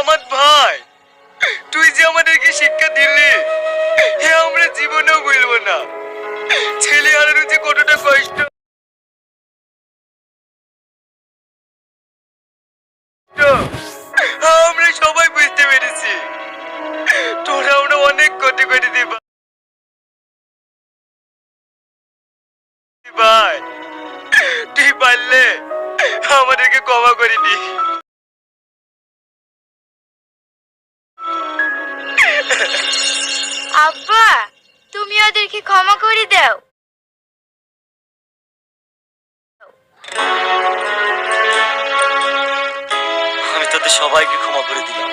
আমার ভাই, তুই যে আমাদেরকে শিক্ষা দিলি হে আমরা জীবনেও বলব না। ছেলে হারানো যে কতটা কষ্ট। আমরা সবাই বুঝতে পেরেছি। তোরা আমরা অনেক ক্ষতি করে দিবা। ভাই, তুই পারলে আমাদেরকে ক্ষমা করে দি আব্বা তুমি ওদেরকে ক্ষমা করে দাও। আমি তাদের সবাইকে ক্ষমা করে দিলাম।